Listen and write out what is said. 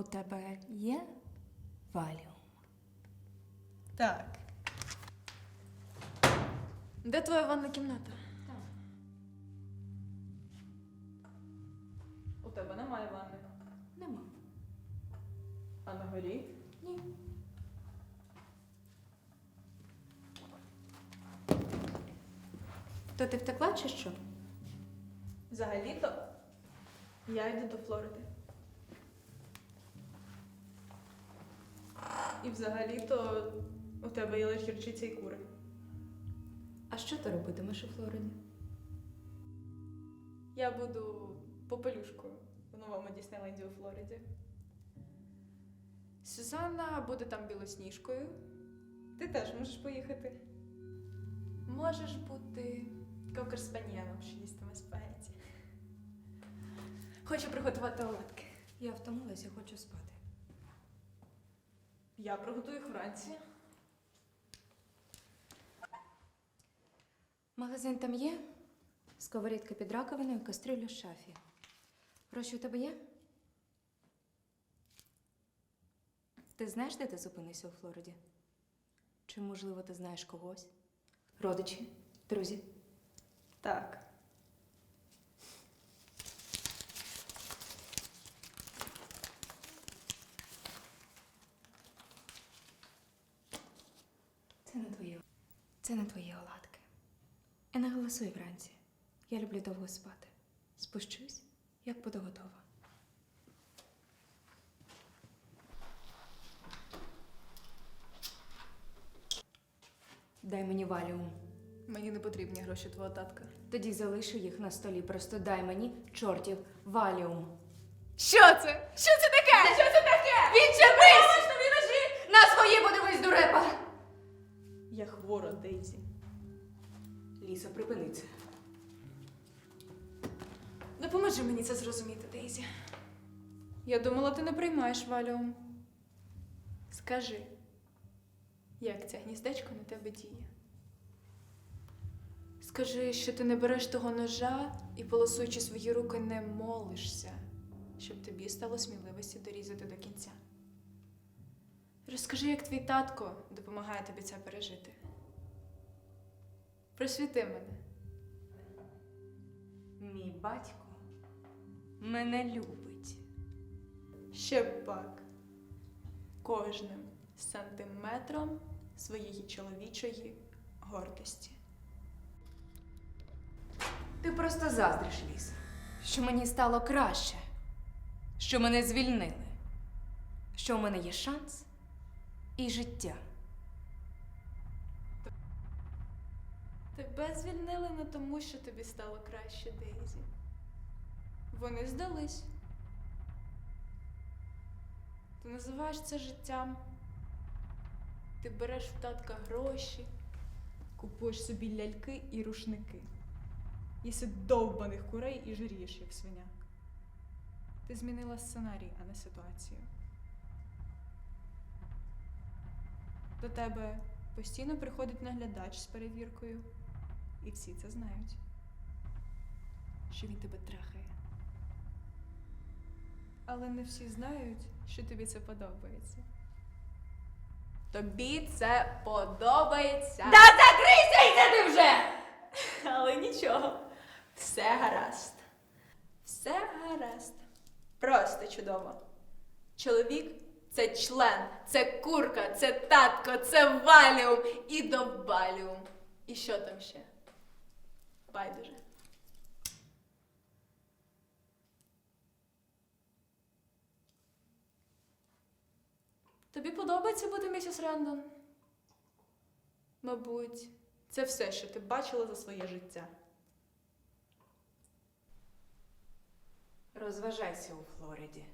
У тебе є валіум? Так. Де твоя ванна кімната? У тебе немає ванни. Нема. А на горі? То ти втекла чи що? Взагалі-то я йду до Флориди. І взагалі-то у тебе є лише гірчиця і кури. А що ти робитимеш у Флориді? Я буду попелюшкою у новому Діснейленді у Флориді. Сюзанна буде там білосніжкою. Ти теж можеш поїхати. Можеш бути кокер-спаніелом, що їстиме спагетті. Хочу приготувати оладки. Я втомилася, хочу спати. Я приготую їх вранці. Магазин там є? Сковорідка під раковиною, кастрюля в шафі. Гроші у тебе є? Ти знаєш, де ти зупинишся у Флориді? Чи, можливо, ти знаєш когось? Родичі, друзі? Так. Це не твої. Це не твої оладки. І не голосуй вранці. Я люблю довго спати. Спущусь, як буду готова. Дай мені валіум. Мені не потрібні гроші твого татка. Тоді залишу їх на столі. Просто дай мені чортів валіум. Що це? Що це таке? Що це таке? Відчепись! тобі ножі! На свої подивись, дурепа! Я хвора, Дейзі. Ліса, припини це. Допоможи мені це зрозуміти, Дейзі. Я думала, ти не приймаєш валіум. Скажи, як це гніздечко на тебе діє? Скажи, що ти не береш того ножа і, полосуючи свої руки, не молишся, щоб тобі стало сміливості дорізати до кінця. Розкажи, як твій татко допомагає тобі це пережити. Просвіти мене. Мій батько мене любить. Ще пак. Кожним сантиметром своєї чоловічої гордості. Ти просто заздриш, Ліс, що мені стало краще, що мене звільнили, що у мене є шанс і життя. Тебе звільнили не тому, що тобі стало краще, Дейзі. Вони здались. Ти називаєш це життям. Ти береш в татка гроші, купуєш собі ляльки і рушники. Їси довбаних курей і жирієш, як свиня. Ти змінила сценарій, а не ситуацію. До тебе постійно приходить наглядач з перевіркою. І всі це знають. Що він тебе трахає. Але не всі знають, що тобі це подобається. Тобі це подобається. Та закрийся йди ти вже! Але нічого. Все гаразд. Все гаразд. Просто чудово. Чоловік це член, це курка, це татко, це валіум і до валіум. І що там ще? Байдуже. Тобі подобається бути місіс Рендон? Мабуть, це все, що ти бачила за своє життя. Розважайся у Флориді.